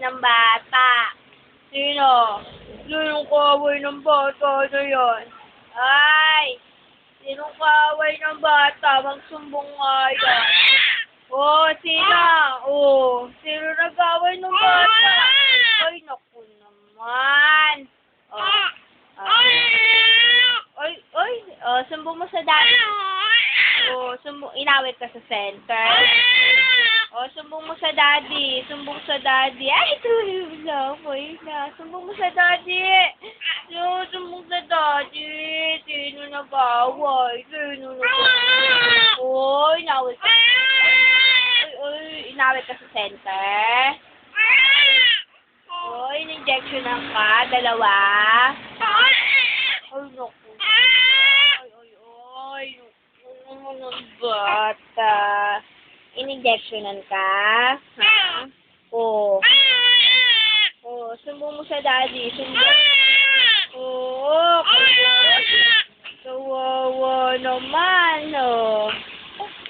ng bata? Sino? Sinong kaaway ng bata na yun? Ay! Sinong kaaway ng bata? Magsumbong nga yan. Oh, sino? Oh, sino nag-away ng bata? Ay, naku naman. Oh, ah. Oy, oy, oh, sumbong mo sa dati. Oh, sumbong, inawit ka sa center. Oh, sumbong mo sa daddy. Sumbong sa daddy. Ay, tulog na. Boy na. Sumbong sa daddy. No, sumbong sa daddy. Sino nag-away? Sino nag-away? Oh, inawit ka. Oy, oy, inawit ka sa center. Oh, in-injection ka. Dalawa. Ay, naku. Ay, ay, ay. Ano ng bata? In-injectionan ka? Ha? Oo. Oo, sumbong mo sa daddy. Sumbong. Oo, kawawa. Kawawa naman.